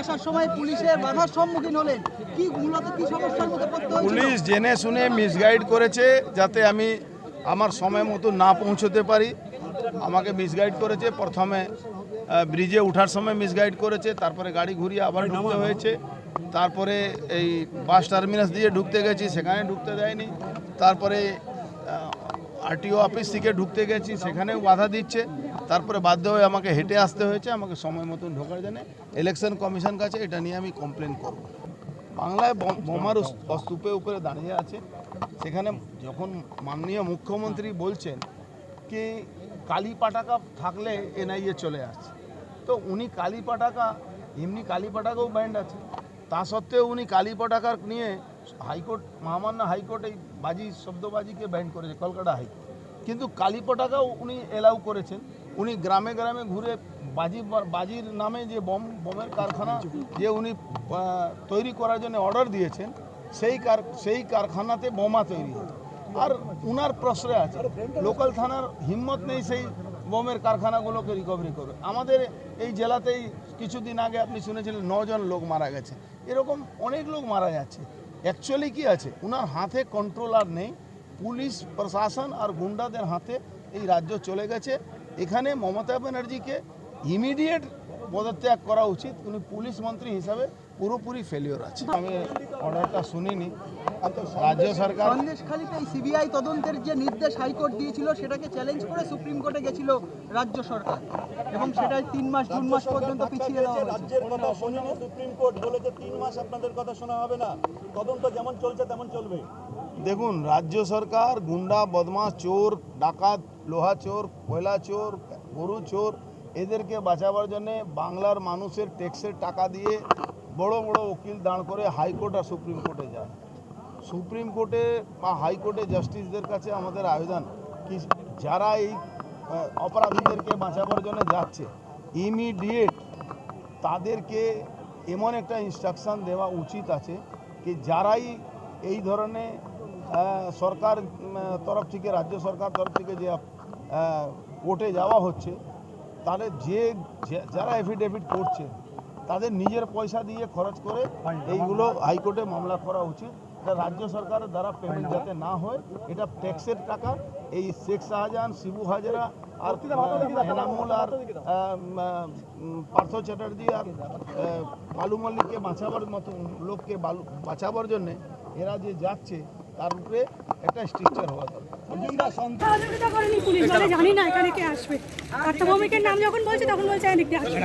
আসার সময় পুলিশের বাধার সম্মুখীন হলেন। কি মূলত কি সমস্যার মধ্যে পড়তে পুলিশ জেনে শুনে মিসগাইড করেছে যাতে আমি আমার সময় মতো না পৌঁছতে পারি। আমাকে মিসগাইড করেছে। প্রথমে ব্রিজে ওঠার সময় মিসগাইড করেছে। তারপরে গাড়ি ঘুরিয়ে আবার ঢুকতে হয়েছে। তারপরে এই বাস টার্মিনাস দিয়ে ঢুকতে গেছি। সেখানে ঢুকতে দেয়নি। তারপরে আরটিও অফিস থেকে ঢুকতে গেছি। সেখানেও বাধা দিচ্ছে। তারপরে বাধ্য হয়ে আমাকে হেঁটে আসতে হয়েছে, আমাকে সময় মতন ঢোকার জন্য ইলেকশন কমিশন কাছে এটা নিয়ে আমি কমপ্লেন করব। বাংলায় বোমার স্তূপের উপরে দাঁড়িয়ে আছে। সেখানে যখন মাননীয় মুখ্যমন্ত্রী বলছেন কি কালী পাটাকা থাকলে এনআইএ চলে আসছে, তো উনি কালী পাটাকা এমনি কালী পাটাকাও ব্যান্ড আছে। তা সত্ত্বেও উনি কালী পটাকার নিয়ে হাইকোর্ট, মহামান্য হাইকোর্ট এই বাজি, শব্দবাজিকে ব্যান্ড করেছে, কলকাতা হাইকোর্ট। কিন্তু কালী পটাকাও উনি এলাউ করেছেন। উনি গ্রামে গ্রামে ঘুরে বাজি বাজির নামে যে বম, বোমের কারখানা, যে উনি তৈরি করার জন্য অর্ডার দিয়েছেন, সেই কার সেই কারখানাতে বোমা তৈরি আর উনার প্রশ্রয় আছে, লোকাল থানার হিম্মত নেই সেই বোমের কারখানাগুলোকে রিকভারি করবে। আমাদের এই জেলাতেই কিছুদিন আগে আপনি শুনেছিলেন, নজন লোক মারা গেছে। এরকম অনেক লোক মারা যাচ্ছে। অ্যাকচুয়ালি কি আছে? উনার হাতে কন্ট্রোল আর নেই, পুলিশ, প্রশাসন আর গুন্ডাদের হাতে এই রাজ্য চলে গেছে। এখানে মমতা ব্যানার্জিকে ইমিডিয়েট পদত্যাগ করা উচিত। উনি পুলিশ মন্ত্রী হিসাবে পুরোপুরি ফেলিওর আছে। আমি অর্ডারটা শুনিনি। রাজ্য সরকার সন্দেশখালীতে সিবিআই তদন্তের যে নির্দেশ হাইকোর্ট দিয়েছিল সেটাকে চ্যালেঞ্জ করে সুপ্রিম কোর্টে গেছিল রাজ্য সরকার। এবং সেটাই তিন মাস জুন মাস পর্যন্ত পিছিয়ে দেওয়া হয়েছে। রাজ্যের কথা শোনেনি সুপ্রিম কোর্ট বলেছে তিন মাস আপনাদের কথা শোনা হবে না। তদন্ত যেমন চলছে তেমন চলবে। দেখুন, রাজ্য সরকার, গুন্ডা বদমাস চোর, ডাকাত, লোহা চোর, কয়লা চোর, গরু চোর, এদেরকে বাঁচাবার জন্যে বাংলার মানুষের ট্যাক্সের টাকা দিয়ে বড় বড় উকিল দাঁড় করে হাইকোর্ট আর সুপ্রিম কোর্টে যায়। সুপ্রিম কোর্টে বা হাইকোর্টে জাস্টিসদের কাছে আমাদের আবেদন কি, যারা এই অপরাধীদেরকে বাঁচাবার জন্য যাচ্ছে ইমিডিয়েট তাদেরকে এমন একটা ইনস্ট্রাকশন দেওয়া উচিত আছে কি যারাই এই ধরনের সরকার তরফ থেকে রাজ্য সরকার তরফ থেকে যে কোর্টে যাওয়া হচ্ছে তাদের যে যারা এফিডেভিট করছে তাদের নিজের পয়সা দিয়ে খরচ করে এইগুলো হাইকোর্টে মামলা করা উচিত। এটা রাজ্য সরকারের দ্বারা পেমেন্ট যাতে না হয় এটা ট্যাক্সের টাকা। এই শেখ শাহজাহান শিবু হাজরা আর এনামুল আর পার্থ চ্যাটার্জি আর বালু মল্লিককে বাঁচাবার মতো লোককে বালু বাঁচাবার জন্যে এরা যে যাচ্ছে তার উপরে একটা স্ট্রিকচার হওয়া দরকার। সহযোগিতা করেনি পুলিশ বলে জানি না এখানে কে আসবে। নাম যখন বলছে তখন বলছে এদিক আসবে।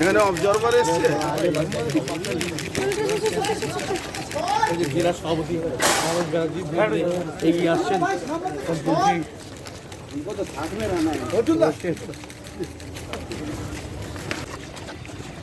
এখানে অবজারভার এসছে? জেলা সভাপতি এগিয়ে আসছেন অর্জুন এক